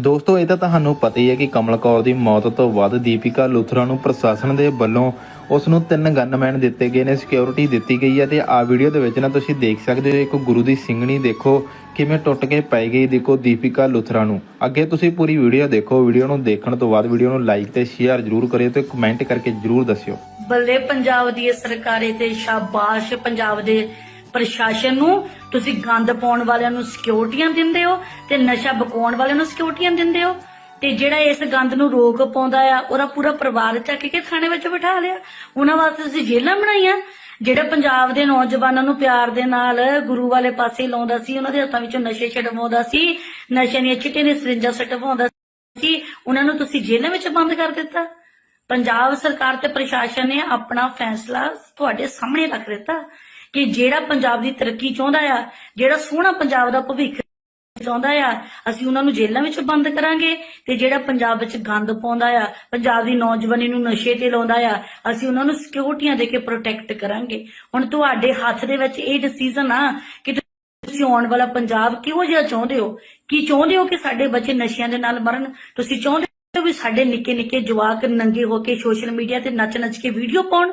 ਦੋਸਤੋ, ਇਹ ਤਾਂ ਤੁਹਾਨੂੰ ਪਤਾ ਹੀ ਹੈ ਕਿ ਕਮਲ ਕੌਰ ਦੀ ਮੌਤ ਤੋਂ ਬਾਅਦ ਦੀਪਿਕਾ ਲੁਥਰਾ ਨੂੰ ਪ੍ਰਸ਼ਾਸਨ ਦੇ ਵੱਲੋਂ ਉਸ ਨੂੰ ਤਿੰਨ ਗਨਮੈਨ ਦਿੱਤੇ ਗਏ ਨੇ ਸਿਕਿਉਰਿਟੀ ਦਿੱਤੀ ਗਈ ਹੈ ਤੇ ਆ ਵੀਡੀਓ ਦੇ ਵਿੱਚ ਨਾ ਤੁਸੀਂ ਦੇਖ ਸਕਦੇ ਹੋ, ਇੱਕ ਗੁਰੂ ਦੀ ਸਿੰਘਣੀ ਦੇਖੋ, ਕਿਵੇਂ ਟੁੱਟ ਕੇ ਪੈ ਗਈ ਦੇਖੋ ਦੀਪਿਕਾ ਲੁਥਰਾ ਨੂੰ। ਅੱਗੇ ਤੁਸੀਂ ਪੂਰੀ ਵੀਡੀਓ ਦੇਖੋ ਵੀਡੀਓ ਨੂੰ ਦੇਖਣ ਤੋਂ ਬਾਅਦ ਵੀਡੀਓ ਨੂੰ ਲਾਈਕ ਤੇ ਸ਼ੇਅਰ ਜ਼ਰੂਰ ਕਰਿਓ ਤੇ ਕਮੈਂਟ ਕਰਕੇ ਜ਼ਰੂਰ ਦੱਸਿਓ। ਬੱਲੇ ਪੰਜਾਬ ਦੀ ਇਹ ਸਰਕਾਰੇ ਤੇ ਸ਼ਾਬਾਸ਼, ਪੰਜਾਬ ਦੇ ਪ੍ਰਸ਼ਾਸਨ ਨੂੰ, ਤੁਸੀਂ ਗੰਦ ਪਾਉਣ ਵਾਲਿਆਂ ਨੂੰ ਸਿਕਿਉਰਟੀਆਂ ਦਿੰਦੇ ਹੋ ਤੇ ਨਸ਼ਾ ਬਕਾਉਣ ਵਾਲਿਆਂ ਨੂੰ ਸਿਕਿਉਰਟੀਆਂ ਦਿੰਦੇ ਹੋ। ਤੇ ਜਿਹੜਾ ਇਸ ਗੰਦ ਨੂੰ ਰੋਕ ਪਾਉਂਦਾ ਆ, ਉਹਦਾ ਪੂਰਾ ਪਰਿਵਾਰ ਚੱਕ ਕੇ ਥਾਣੇ ਵਿੱਚ ਬਿਠਾ ਲਿਆ। ਉਹਨਾਂ ਵਾਸਤੇ ਤੁਸੀਂ ਜੇਲ੍ਹਾਂ ਬਣਾਈਆਂ। ਜਿਹੜਾ ਪੰਜਾਬ ਦੇ ਨੌਜਵਾਨਾਂ ਨੂੰ ਪਿਆਰ ਦੇ ਨਾਲ ਗੁਰੂ ਵਾਲੇ ਪਾਸੇ ਲਾਉਂਦਾ ਸੀ, ਉਹਨਾਂ ਦੇ ਹੱਥਾਂ ਵਿੱਚੋਂ ਨਸ਼ੇ ਛਡਵਾਉਂਦਾ ਸੀ ਨਸ਼ੇ ਦੀਆਂ ਚਿੱਟੇ ਨੇ ਸਰਿੰਜਾਂ ਸਟਵਾਉਂਦਾ ਸੀ, ਉਹਨਾਂ ਨੂੰ ਤੁਸੀਂ ਜੇਲ੍ਹਾਂ ਵਿੱਚ ਬੰਦ ਕਰ ਦਿੱਤਾ। ਪੰਜਾਬ ਸਰਕਾਰ ਤੇ ਪ੍ਰਸ਼ਾਸਨ ਨੇ ਆਪਣਾ ਫੈਸਲਾ ਤੁਹਾਡੇ ਸਾਹਮਣੇ ਰੱਖ ਦਿੱਤਾ। ਕਿ ਜਿਹੜਾ ਪੰਜਾਬ ਦੀ ਤਰੱਕੀ ਚਾਹੁੰਦਾ ਆ, ਜਿਹੜਾ ਸੋਹਣਾ ਪੰਜਾਬ ਦਾ ਭਵਿੱਖ ਚਾਹੁੰਦਾ ਆ, ਅਸੀਂ ਉਹਨਾਂ ਨੂੰ ਜੇਲ੍ਹਾਂ ਵਿੱਚ ਬੰਦ ਕਰਾਂਗੇ ਤੇ ਜਿਹੜਾ ਪੰਜਾਬ ਵਿੱਚ ਗੰਦ ਪਾਉਂਦਾ ਆ, ਪੰਜਾਬ ਦੀ ਨੌਜਵਾਨੀ ਨੂੰ ਨਸ਼ੇ ਤੇ ਲਾਉਂਦਾ ਆ, ਅਸੀਂ ਉਹਨਾਂ ਨੂੰ ਸਿਕਿਉਰਟੀਆਂ ਦੇ ਕੇ ਪ੍ਰੋਟੈਕਟ ਕਰਾਂਗੇ। ਹੁਣ ਤੁਹਾਡੇ ਹੱਥ ਦੇ ਵਿੱਚ ਇਹ ਡਿਸੀਜਨ ਆ ਕਿ ਤੁਸੀਂ ਆਉਣ ਵਾਲਾ ਪੰਜਾਬ ਕਿਹੋ ਜਿਹਾ ਚਾਹੁੰਦੇ ਹੋ? ਕੀ ਚਾਹੁੰਦੇ ਹੋ ਕਿ ਸਾਡੇ ਬੱਚੇ ਨਸ਼ਿਆਂ ਦੇ ਨਾਲ ਮਰਨ? ਤੁਸੀਂ ਚਾਹੁੰਦੇ ਹੋ ਵੀ ਸਾਡੇ ਨਿੱਕੇ ਨਿੱਕੇ ਜਵਾਕ ਨੰਗੇ ਹੋ ਕੇ ਸੋਸ਼ਲ ਮੀਡੀਆ ਤੇ ਨੱਚ ਨੱਚ ਕੇ ਵੀਡੀਓ ਪਾਉਣ?